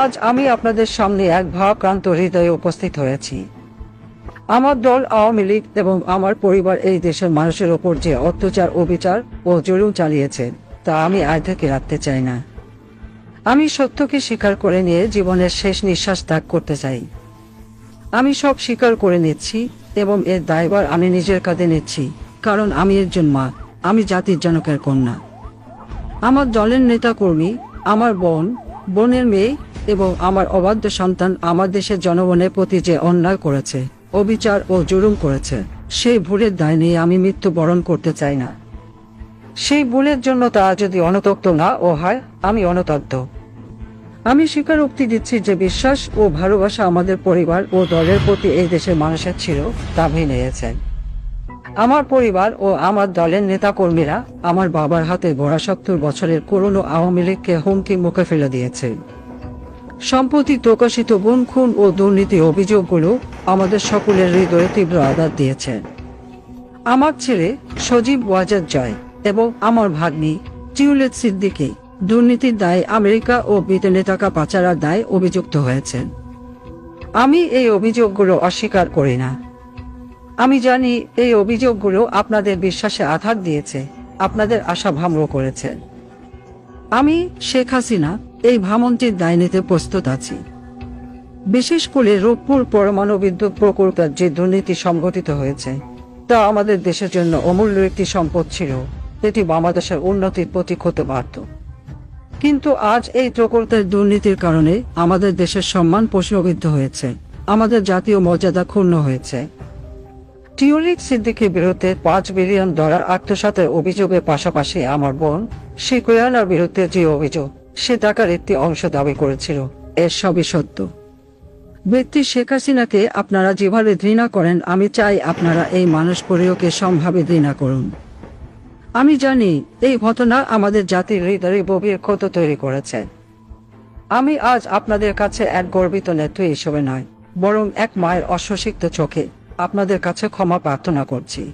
আজ আমি আপনাদের সামনে এক ভাবক্রান্ত হৃদয়ে উপস্থিত হয়েছি। আমার দল আওয়ামী লীগ এবং আমার পরিবার এই দেশের মানুষের ওপর যে অত্যাচার, অবিচার ও জুলুম চালিয়েছে, তা আমি আয় থেকে রাখতে চাই না। আমি সত্যকে স্বীকার করে নিয়ে জীবনের শেষ নিঃশ্বাস ত্যাগ করতে চাই। আমি সব স্বীকার করে নিচ্ছি এবং এর দায়বার আমি নিজের কাঁধে নিচ্ছি, কারণ আমি একজন মা, আমি জাতির জনকের কন্যা। আমার দলের নেতা কর্মী আমার বোন, বোনের মেয়ে এবং আমার অবাধ্য সন্তান আমার দেশের জনগণের প্রতি যে অন্যায় করেছে, অবিচার ও জুলুম করেছে, সেই ভুলের দায় নিয়ে আমি মৃত্যু বরণ করতে চাই না। সেই ভুলের জন্য তা যদি অনতপ্ত না ও হয়, আমি অনতপ্ত আমি স্বীকারোক্তি দিচ্ছি যে বিশ্বাস ও ভালোবাসা আমাদের পরিবার ও দলের প্রতি এই দেশের মানুষের ছিল, তা ভেঙে গেছে আমার পরিবার ও আমার দলের নেতাকর্মীরা আমার বাবার হাতে ভরা সত্তর বছরের করোনো আওয়ামী লীগকে হুমকি মুখে ফেলে দিয়েছে। সম্প্রতি প্রকাশিত গুম খুন ও দুর্নীতি অভিযোগগুলো আমাদের সকলের হৃদয়ে তীব্র আঘাত দিয়েছে। আমার ছেলে সজীব ওয়াজাদ জয় এবং আমার ভাগ্নি টিউলেট সিদ্দিকী দুর্নীতির দায়ে আমেরিকা ও ব্রিটেনে টাকা পাচারের দায়ে অভিযুক্ত হয়েছেন আমি এই অভিযোগগুলো অস্বীকার করি না। আমি জানি এই অভিযোগগুলো আপনাদের বিশ্বাসে আঘাত দিয়েছে, আপনাদের আশা ভঙ্গ করেছে। আমি শেখ হাসিনা এই ভ্রমণটির দায় নিতে প্রস্তুত আছি। বিশেষ করে রূপপুর পরমাণু বিদ্যুৎ প্রকল্পের যে দুর্নীতি সংঘটিত হয়েছে, তা আমাদের দেশের জন্য অমূল্য একটি সম্পদ ছিল। এটি বাংলাদেশের উন্নতির প্রতীক হতে পারত। কিন্তু আজ এই প্রকল্পের দুর্নীতির কারণে আমাদের দেশের সম্মান প্রশ্নবিদ্ধ হয়েছে। আমাদের জাতীয় মর্যাদা ক্ষুণ্ণ হয়েছে। টিউলিক সিদ্দিকের বিরুদ্ধে পাঁচ বিলিয়ন ডলার আত্মসাতের অভিযোগের পাশাপাশি আমার বোন শিকুয়ানার বিরুদ্ধে যে অভিযোগ সে টাকার একটি অংশ দাবি করেছিল। এর সবই সত্য। ব্যক্তি শেখ হাসিনাকে আপনারা যেভাবে ঘৃণা করেন, আমি চাই আপনারা এই মানুষ পরিয়োকে সমভাবে ঘৃণা করুন। আমি জানি এই ঘটনা আমাদের জাতির হৃদয়ে গভীর ক্ষত তৈরি করেছে। আমি আজ আপনাদের কাছে এক গর্বিত নেত্রী হিসেবে নয়, বরং এক মায়ের অশ্বসিক্ত চোখে আপনাদের কাছে ক্ষমা প্রার্থনা করছি।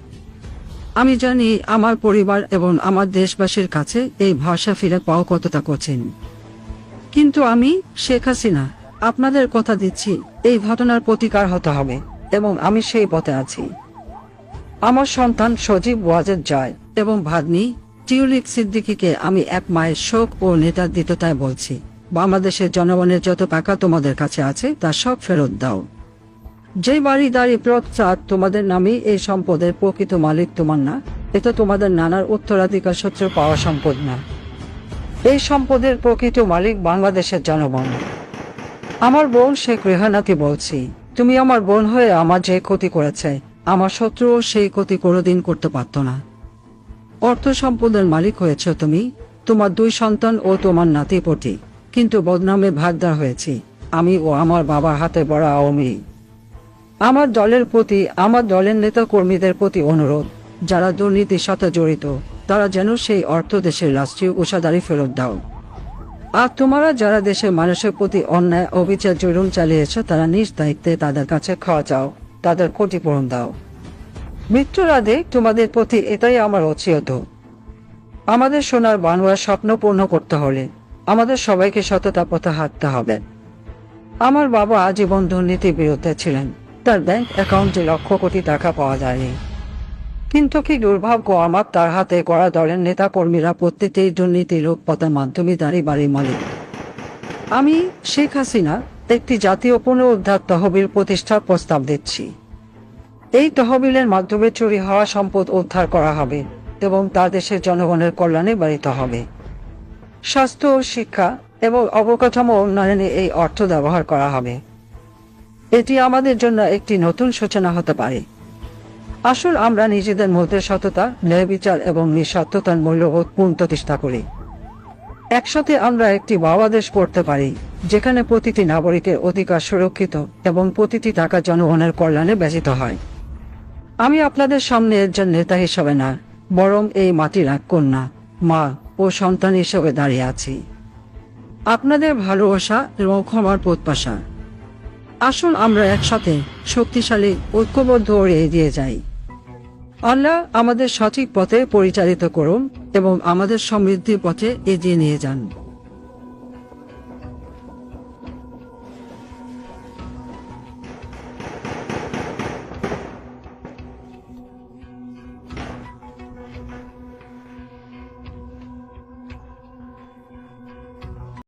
আমি জানি আমার পরিবার এবং আমার দেশবাসীর কাছে এই ভাষা ফিরে পাওয়া কতটা কঠিন। কিন্তু আমি, শেখ হাসিনা, আপনাদের কথা দিচ্ছি, এই ঘটনার প্রতিকার হতে হবে এবং আমি সেই পথে আছি। আমার সন্তান সজীব ওয়াজেদ জয় এবং ভাগ্নি টিউলিক সিদ্দিকিকে আমি এক মায়ের শোক ও নেতার দিততায় বলছি। বাংলাদেশের জনগণের যত টাকা তোমাদের কাছে আছে, তা সব ফেরত দাও। যে বাড়ি দাঁড়িয়ে প্রচার তোমাদের নামে এই সম্পদের প্রকৃত মালিক তোমার না এটা তোমাদের নানার উত্তরাধিকার সূত্রে পাওয়া সম্পদ না। এই সম্পদের প্রকৃত মালিক বাংলাদেশের জনগণ। আমার বোন শেখ রেহানাকে বলছি, তুমি আমার বোন হয়ে আমার যে ক্ষতি করেছে, আমার শত্রুও সেই ক্ষতি কোনোদিন করতে পারত না। অর্থ সম্পদের মালিক হয়েছ তুমি, তোমার দুই সন্তান ও তোমার নাতি পটি কিন্তু বদনামে ভাগদার হয়েছি, আমি ও আমার বাবার হাতে বড় আওয়ামী। আমার দলের প্রতি, আমার দলের নেতা কর্মীদের প্রতি অনুরোধ। যারা দুর্নীতির সাথে জড়িত, তারা যেন সেই অর্থ দেশের রাষ্ট্রীয় উষাদারি ফেরত দাও। আর তোমরা যারা দেশের মানুষের প্রতি অন্যায়, অবিচার, জুলুম চালিয়েছ, তারা নিজ দায়িত্বে তাদের কাছে খাওয়া চাও, তাদের ক্ষতিপূরণ দাও। মৃত্যুর আগে তোমাদের প্রতি এটাই আমার অচিয়ত আমাদের সোনার বানোয়ার স্বপ্ন পূর্ণ করতে হলে আমাদের সবাইকে সততা পথে হাঁটতে হবে। আমার বাবা আজীবন দুর্নীতির বিরুদ্ধে ছিলেন। তার ব্যাংক অ্যাকাউন্টে লক্ষ কোটি টাকা পাওয়া যায়নি। কিন্তু কি দুর্ভাগ্য আমার তার হাতে করা দলের নেতা কর্মীরা প্রত্যেকটি দুর্নীতি লোকপথের মাধ্যমে দাঁড়িয়ে বাড়ি মালিক। আমি শেখ হাসিনা একটি জাতীয় পুনরুদ্ধার তহবিল প্রতিষ্ঠার প্রস্তাব দিচ্ছি। এই তহবিলের মাধ্যমে চুরি হওয়া সম্পদ উদ্ধার করা হবে এবং তা দেশের জনগণের কল্যাণে বাড়িত হবে। স্বাস্থ্য, শিক্ষা এবং অবকাঠামো উন্নয়নে এই অর্থ ব্যবহার করা হবে। এটি আমাদের জন্য একটি নতুন সূচনা হতে পারে। আসুন আমরা নিজেদের মধ্যে সততা, ন্যায় বিচার এবং নিঃস্বার্থতার মূল্যবোধ পুনঃপ্রতিষ্ঠা করি। একসাথে আমরা একটি বাংলাদেশ করতে পারি, যেখানে প্রতিটি নাগরিকের অধিকার সুরক্ষিত এবং প্রতিটি টাকা জনগণের কল্যাণে ব্যচিত হয়। আমি আপনাদের সামনে একজন নেতা হিসেবে না, বরং এই মাটির এক কন্যা, মা ও সন্তান হিসেবে দাঁড়িয়ে আছি। আপনাদের ভালোবাসা এবং ক্ষমার প্রত্যাশা। আসুন আমরা একসাথে শক্তিশালী, ঐক্যবদ্ধ এগিয়ে যাই। আল্লাহ আমাদের সঠিক পথে পরিচালিত করুন এবং আমাদের সমৃদ্ধির পথে এগিয়ে নিয়ে যান।